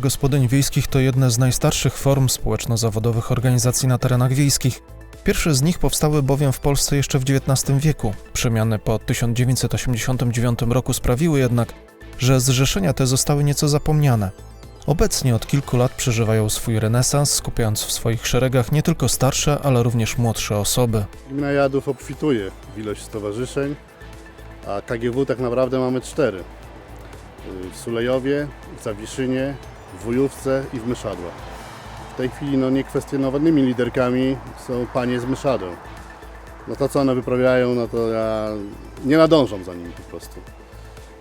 gospodyń wiejskich to jedne z najstarszych form społeczno-zawodowych organizacji na terenach wiejskich. Pierwsze z nich powstały bowiem w Polsce jeszcze w XIX wieku. Przemiany po 1989 roku sprawiły jednak, że zrzeszenia te zostały nieco zapomniane. Obecnie od kilku lat przeżywają swój renesans, skupiając w swoich szeregach nie tylko starsze, ale również młodsze osoby. Gmina Jadów obfituje w ilość stowarzyszeń, a KGW tak naprawdę mamy cztery. Y, W Sulejowie, w Zawiszynie, w Wujówce i w Myszadłach. W tej chwili no, niekwestionowanymi liderkami są panie z Myszadeł. No to co one wyprawiają, no to ja nie nadążam za nimi po prostu.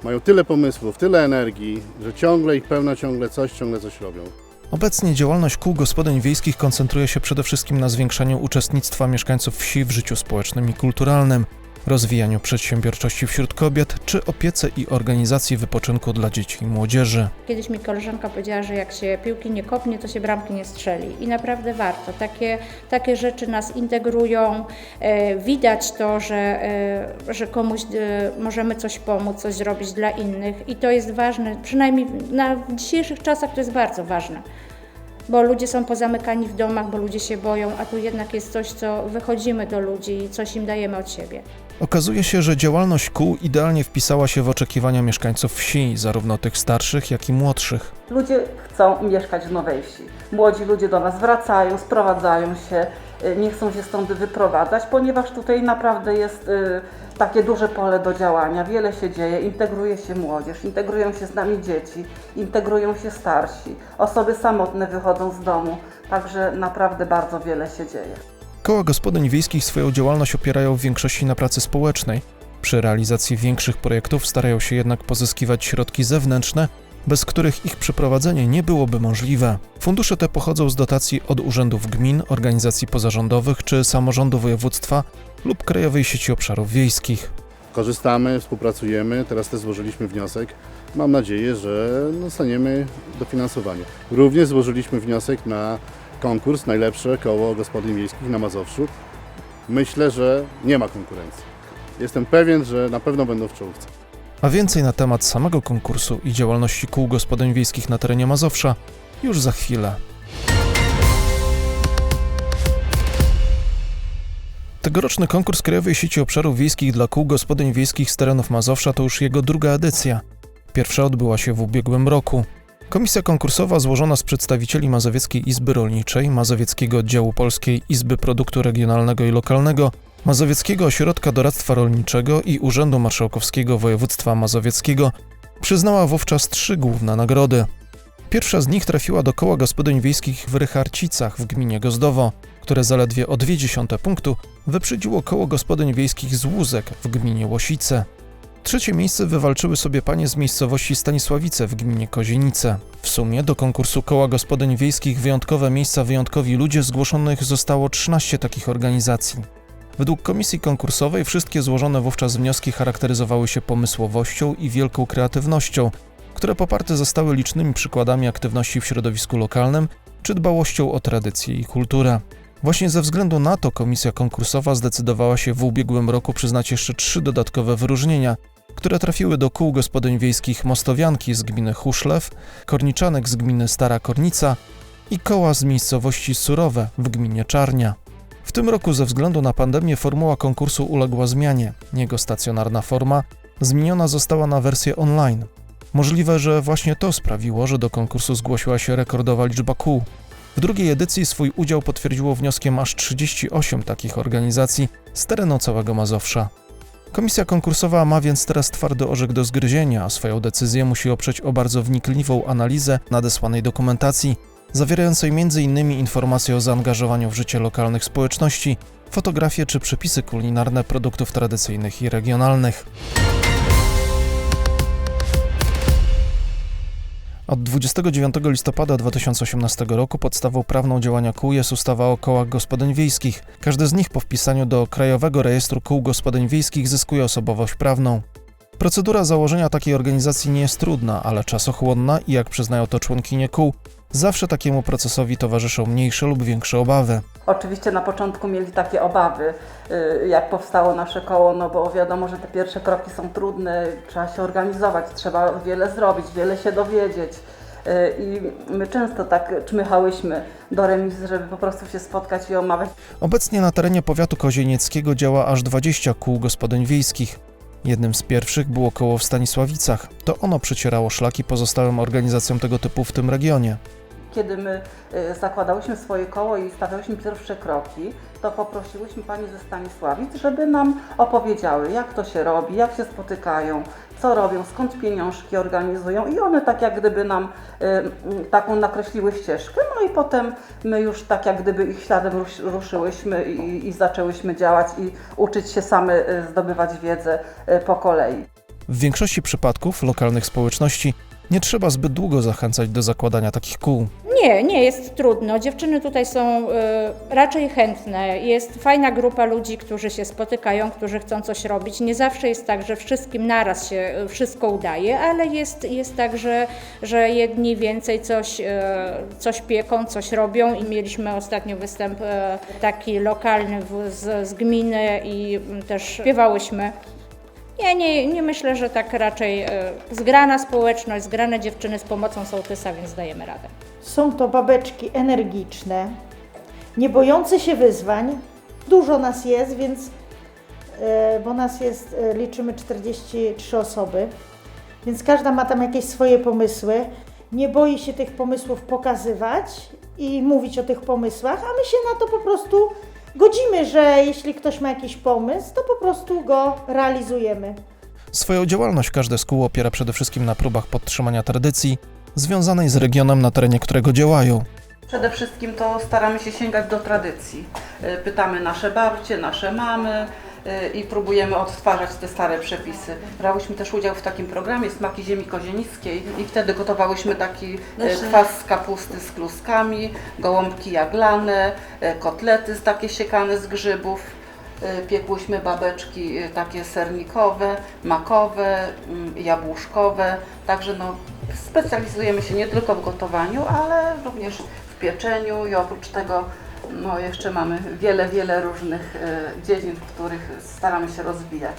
Mają tyle pomysłów, tyle energii, że ciągle ich pełna, ciągle coś, ciągle coś robią. Obecnie działalność kół gospodyń wiejskich koncentruje się przede wszystkim na zwiększaniu uczestnictwa mieszkańców wsi w życiu społecznym i kulturalnym, rozwijaniu przedsiębiorczości wśród kobiet czy opiece i organizacji wypoczynku dla dzieci i młodzieży. Kiedyś mi koleżanka powiedziała, że jak się piłki nie kopnie, to się bramki nie strzeli. I naprawdę warto. Takie, takie rzeczy nas integrują. E, widać to, że, e, że komuś e, możemy coś pomóc, coś zrobić dla innych. I to jest ważne. Przynajmniej na, dzisiejszych czasach to jest bardzo ważne. Bo ludzie są pozamykani w domach, bo ludzie się boją, a tu jednak jest coś, co wychodzimy do ludzi i coś im dajemy od siebie. Okazuje się, że działalność kół idealnie wpisała się w oczekiwania mieszkańców wsi, zarówno tych starszych, jak i młodszych. Ludzie chcą mieszkać w Nowej Wsi. Młodzi ludzie do nas wracają, sprowadzają się, y, nie chcą się stąd wyprowadzać, ponieważ tutaj naprawdę jest y, takie duże pole do działania. Wiele się dzieje, integruje się młodzież, integrują się z nami dzieci, integrują się starsi, osoby samotne wychodzą z domu, także naprawdę bardzo wiele się dzieje. Koła gospodyń wiejskich swoją działalność opierają w większości na pracy społecznej. Przy realizacji większych projektów starają się jednak pozyskiwać środki zewnętrzne, bez których ich przeprowadzenie nie byłoby możliwe. Fundusze te pochodzą z dotacji od urzędów gmin, organizacji pozarządowych czy samorządu województwa lub Krajowej Sieci Obszarów Wiejskich. Korzystamy, współpracujemy, teraz też złożyliśmy wniosek. Mam nadzieję, że dostaniemy dofinansowanie. Również złożyliśmy wniosek na konkurs Najlepsze Koło Gospodyń Wiejskich na Mazowszu. Myślę, że nie ma konkurencji. Jestem pewien, że na pewno będą w czołówce. A więcej na temat samego konkursu i działalności kół gospodyń wiejskich na terenie Mazowsza już za chwilę. Tegoroczny konkurs Krajowej Sieci Obszarów Wiejskich dla kół gospodyń wiejskich z terenów Mazowsza to już jego druga edycja. Pierwsza odbyła się w ubiegłym roku. Komisja konkursowa złożona z przedstawicieli Mazowieckiej Izby Rolniczej, Mazowieckiego Oddziału Polskiej Izby Produktu Regionalnego i Lokalnego, Mazowieckiego Ośrodka Doradztwa Rolniczego i Urzędu Marszałkowskiego Województwa Mazowieckiego przyznała wówczas trzy główne nagrody. Pierwsza z nich trafiła do koła gospodyń wiejskich w Rycharcicach w gminie Gozdowo, które zaledwie o 0,2 punktu wyprzedziło koło gospodyń wiejskich z Łózek w gminie Łosice. Trzecie miejsce wywalczyły sobie panie z miejscowości Stanisławice w gminie Kozienice. W sumie do konkursu koła gospodyń wiejskich Wyjątkowe Miejsca Wyjątkowi Ludzie zgłoszonych zostało 13 takich organizacji. Według komisji konkursowej wszystkie złożone wówczas wnioski charakteryzowały się pomysłowością i wielką kreatywnością, które poparte zostały licznymi przykładami aktywności w środowisku lokalnym czy dbałością o tradycje i kulturę. Właśnie ze względu na to komisja konkursowa zdecydowała się w ubiegłym roku przyznać jeszcze trzy dodatkowe wyróżnienia, które trafiły do kół gospodyń wiejskich Mostowianki z gminy Huszlew, Korniczanek z gminy Stara Kornica i koła z miejscowości Surowe w gminie Czarnia. W tym roku ze względu na pandemię formuła konkursu uległa zmianie. Jego stacjonarna forma zmieniona została na wersję online. Możliwe, że właśnie to sprawiło, że do konkursu zgłosiła się rekordowa liczba kół. W drugiej edycji swój udział potwierdziło wnioskiem aż 38 takich organizacji z terenu całego Mazowsza. Komisja konkursowa ma więc teraz twardy orzek do zgryzienia, a swoją decyzję musi oprzeć o bardzo wnikliwą analizę nadesłanej dokumentacji, zawierającej m.in. informacje o zaangażowaniu w życie lokalnych społeczności, fotografie czy przepisy kulinarne produktów tradycyjnych i regionalnych. Od 29 listopada 2018 roku podstawą prawną działania kół jest ustawa o kołach gospodyń wiejskich. Każdy z nich po wpisaniu do Krajowego Rejestru Kół Gospodyń Wiejskich zyskuje osobowość prawną. Procedura założenia takiej organizacji nie jest trudna, ale czasochłonna i jak przyznają to członkinie kół, zawsze takiemu procesowi towarzyszą mniejsze lub większe obawy. Oczywiście na początku mieli takie obawy, y, jak powstało nasze koło, no bo wiadomo, że te pierwsze kroki są trudne, trzeba się organizować, trzeba wiele zrobić, wiele się dowiedzieć. Y, I my często tak czmychałyśmy do remizy, żeby po prostu się spotkać i omawiać. Obecnie na terenie powiatu kozienieckiego działa aż 20 kół gospodyń wiejskich. Jednym z pierwszych było koło w Stanisławicach. To ono przecierało szlaki pozostałym organizacjom tego typu w tym regionie. Kiedy my y, zakładałyśmy swoje koło i stawiałyśmy pierwsze kroki, to poprosiłyśmy pani ze Stanisławic, żeby nam opowiedziały, jak to się robi, jak się spotykają, co robią, skąd pieniążki organizują i one tak jak gdyby nam mm, taką nakreśliły ścieżkę, no i potem my już tak jak gdyby ich śladem rusz, ruszyłyśmy i, i zaczęłyśmy działać i uczyć się same y, zdobywać wiedzę po kolei. W większości przypadków lokalnych społeczności nie trzeba zbyt długo zachęcać do zakładania takich kół. Nie, nie jest trudno. Dziewczyny tutaj są y, raczej chętne. Jest fajna grupa ludzi, którzy się spotykają, którzy chcą coś robić. Nie zawsze jest tak, że wszystkim naraz się y, wszystko udaje, ale jest, jest tak, że, że jedni więcej coś, y, coś pieką, coś robią i mieliśmy ostatnio występ y, taki lokalny w, z, z gminy i mm, też śpiewałyśmy. Nie, nie, nie myślę, że tak raczej y, zgrana społeczność, zgrane dziewczyny z pomocą sołtysa, więc dajemy radę. Są to babeczki energiczne, nie bojące się wyzwań. Dużo nas jest, więc e, bo nas jest, e, liczymy 43 osoby, więc każda ma tam jakieś swoje pomysły. Nie boi się tych pomysłów pokazywać i mówić o tych pomysłach, a my się na to po prostu godzimy, że jeśli ktoś ma jakiś pomysł, to po prostu go realizujemy. Swoją działalność każde z kół opiera przede wszystkim na próbach podtrzymania tradycji związanej z regionem, na terenie którego działają. Przede wszystkim to staramy się sięgać do tradycji. Y, Pytamy nasze babcie, nasze mamy i próbujemy odtwarzać te stare przepisy. Brałyśmy też udział w takim programie Smaki Ziemi Kozienickiej i wtedy gotowałyśmy taki y, kwas z kapusty z kluskami, gołąbki jaglane, y, kotlety z takie siekane z grzybów. Y, Piekłyśmy babeczki takie sernikowe, makowe, mm, jabłuszkowe. Także no, specjalizujemy się nie tylko w gotowaniu, ale również w pieczeniu i oprócz tego no, jeszcze mamy wiele, wiele różnych y, dziedzin, w których staramy się rozwijać.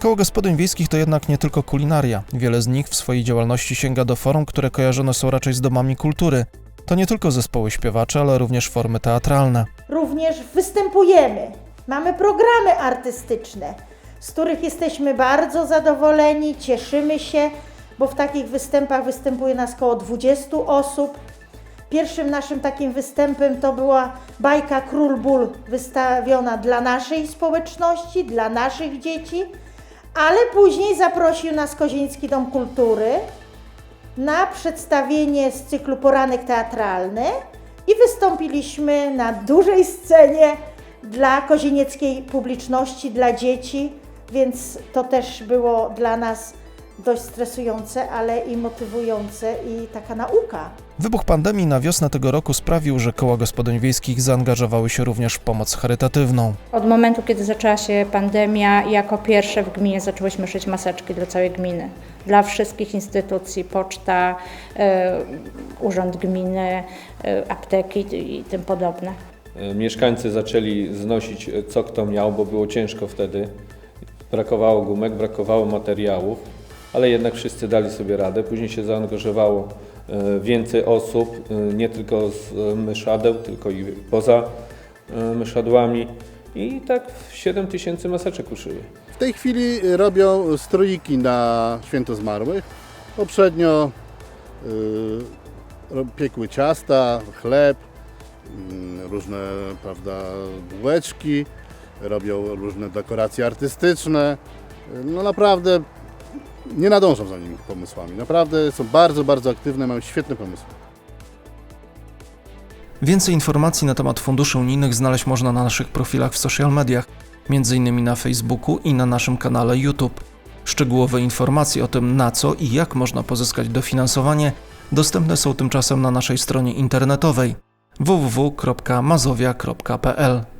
Koło gospodyń wiejskich to jednak nie tylko kulinaria. Wiele z nich w swojej działalności sięga do form, które kojarzone są raczej z domami kultury. To nie tylko zespoły śpiewacze, ale również formy teatralne. Również występujemy. Mamy programy artystyczne, z których jesteśmy bardzo zadowoleni, cieszymy się, bo w takich występach występuje nas około 20 osób. Pierwszym naszym takim występem to była bajka Król Ból wystawiona dla naszej społeczności, dla naszych dzieci, ale później zaprosił nas Kozieński Dom Kultury na przedstawienie z cyklu Poranek Teatralny i wystąpiliśmy na dużej scenie dla kozienieckiej publiczności, dla dzieci, więc to też było dla nas dość stresujące, ale i motywujące i taka nauka. Wybuch pandemii na wiosnę tego roku sprawił, że koła gospodyń wiejskich zaangażowały się również w pomoc charytatywną. Od momentu, kiedy zaczęła się pandemia, jako pierwsze w gminie zaczęłyśmy szyć maseczki dla całej gminy. Dla wszystkich instytucji, poczta, e, urząd gminy, e, apteki i tym podobne. E, Mieszkańcy zaczęli znosić co kto miał, bo było ciężko wtedy. Brakowało gumek, brakowało materiałów, ale jednak wszyscy dali sobie radę. Później się zaangażowało e, więcej osób, e, nie tylko z e, myszadeł, tylko i poza myszadłami. I tak 7 tysięcy maseczek uszyły. W tej chwili robią strójki na święto zmarłych. Poprzednio y, ro- piekły ciasta, chleb, mm, różne prawda, bułeczki, robią różne dekoracje artystyczne. No naprawdę nie nadążą za nimi pomysłami. Naprawdę są bardzo, bardzo aktywne, mają świetne pomysły. Więcej informacji na temat funduszy unijnych znaleźć można na naszych profilach w social mediach, m.in. na Facebooku i na naszym kanale YouTube. Szczegółowe informacje o tym, na co i jak można pozyskać dofinansowanie, dostępne są tymczasem na naszej stronie internetowej www.mazowia.pl.